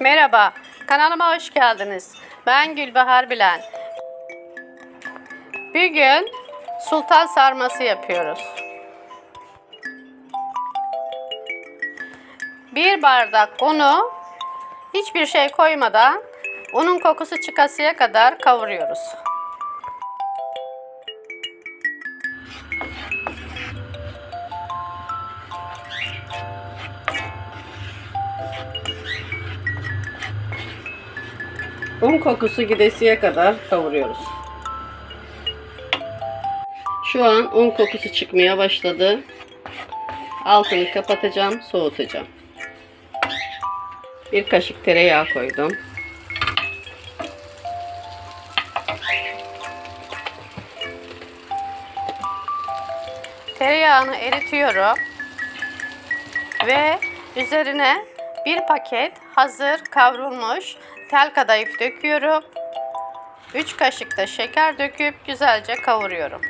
Merhaba, kanalıma hoş geldiniz. Ben Gülbahar Bilen. Bugün sultan sarması yapıyoruz. Bir bardak unu hiçbir şey koymadan unun kokusu çıkasıya kadar kavuruyoruz. Un kokusu gidesiye kadar kavuruyoruz. Şu an un kokusu çıkmaya başladı. Altını kapatacağım, soğutacağım. Bir kaşık tereyağı koydum. Tereyağını eritiyorum. Ve üzerine bir paket hazır kavrulmuş tel kadayıf döküyorum. 3 kaşık da şeker döküp güzelce kavuruyorum.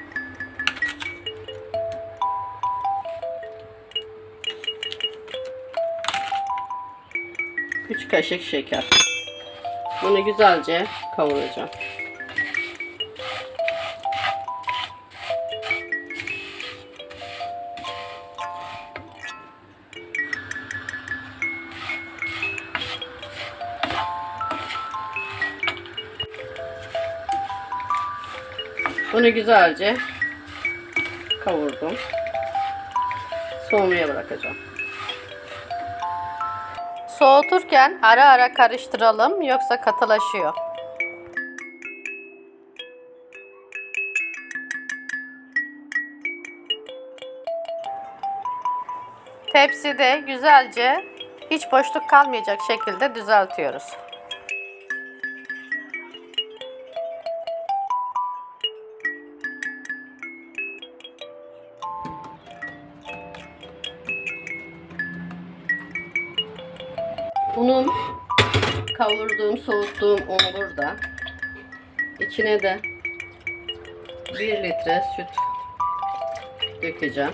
Üç kaşık şeker. Bunu güzelce kavuracağım. Bunu güzelce kavurdum. Soğumaya bırakacağım. Soğuturken ara ara karıştıralım yoksa katılaşıyor. Tepside güzelce hiç boşluk kalmayacak şekilde düzeltiyoruz. Unum kavurduğum, soğuttuğum unu burada. İçine de 1 litre süt dökeceğim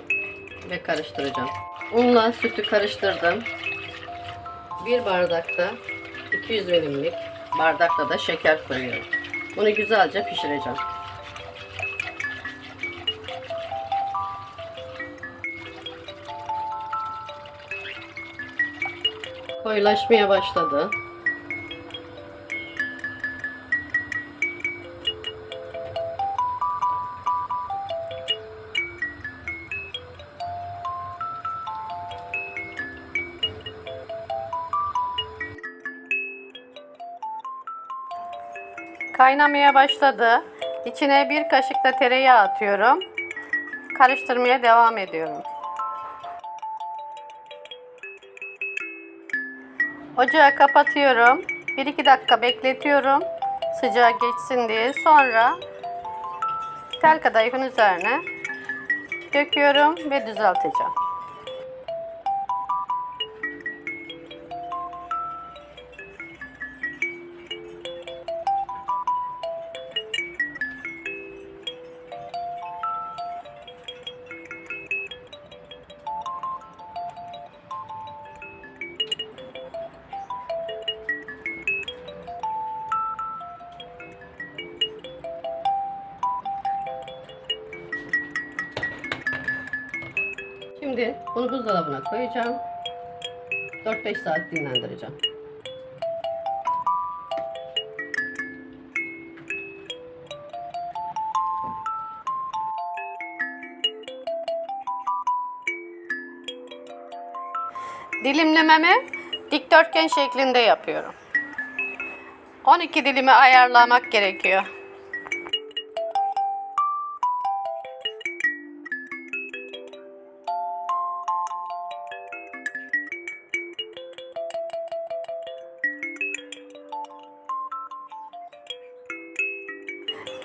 ve karıştıracağım. Unla sütü karıştırdım. Bir bardakta 200 milimlik bardakta da şeker koyuyorum. Bunu güzelce pişireceğim. Koyulaşmaya başladı. Kaynamaya başladı. İçine bir kaşık da tereyağı atıyorum. Karıştırmaya devam ediyorum. Ocağı kapatıyorum. 1-2 dakika bekletiyorum. Sıcağı geçsin diye. Sonra tel kadayıfın üzerine döküyorum ve düzelteceğim. Şimdi bunu buzdolabına koyacağım. 4-5 saat dinlendireceğim. Dilimlememi dikdörtgen şeklinde yapıyorum. 12 dilimi ayarlamak gerekiyor.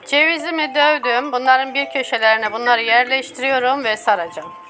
Cevizimi dövdüm. Bunların bir köşelerine bunları yerleştiriyorum ve saracağım.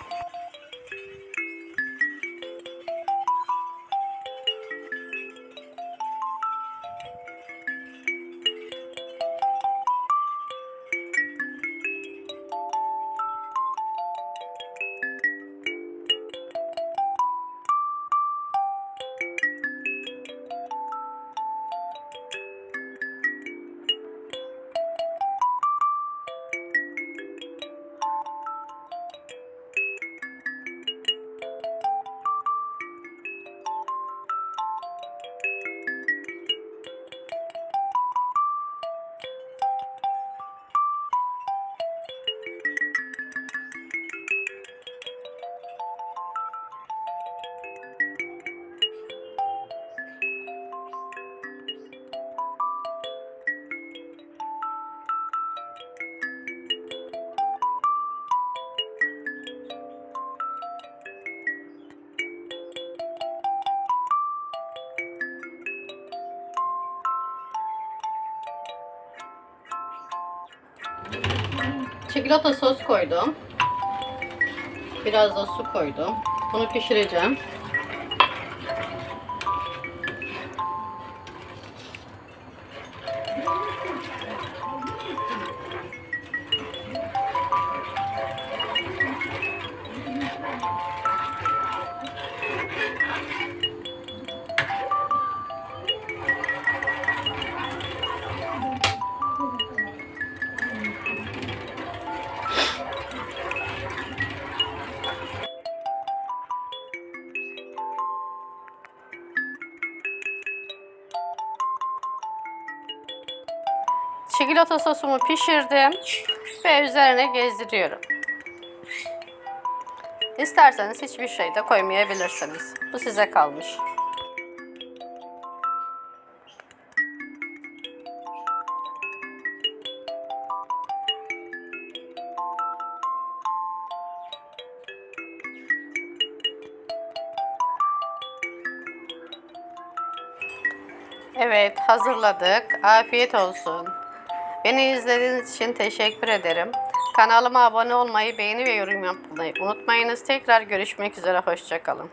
Çikolata sos koydum. Biraz da su koydum. Bunu pişireceğim. Çikolata sosumu pişirdim ve üzerine gezdiriyorum. İsterseniz hiçbir şey de koymayabilirsiniz. Bu size kalmış. Evet, hazırladık. Afiyet olsun. Beni izlediğiniz için teşekkür ederim. Kanalıma abone olmayı, beğeni ve yorum yapmayı unutmayınız. Tekrar görüşmek üzere, hoşçakalın.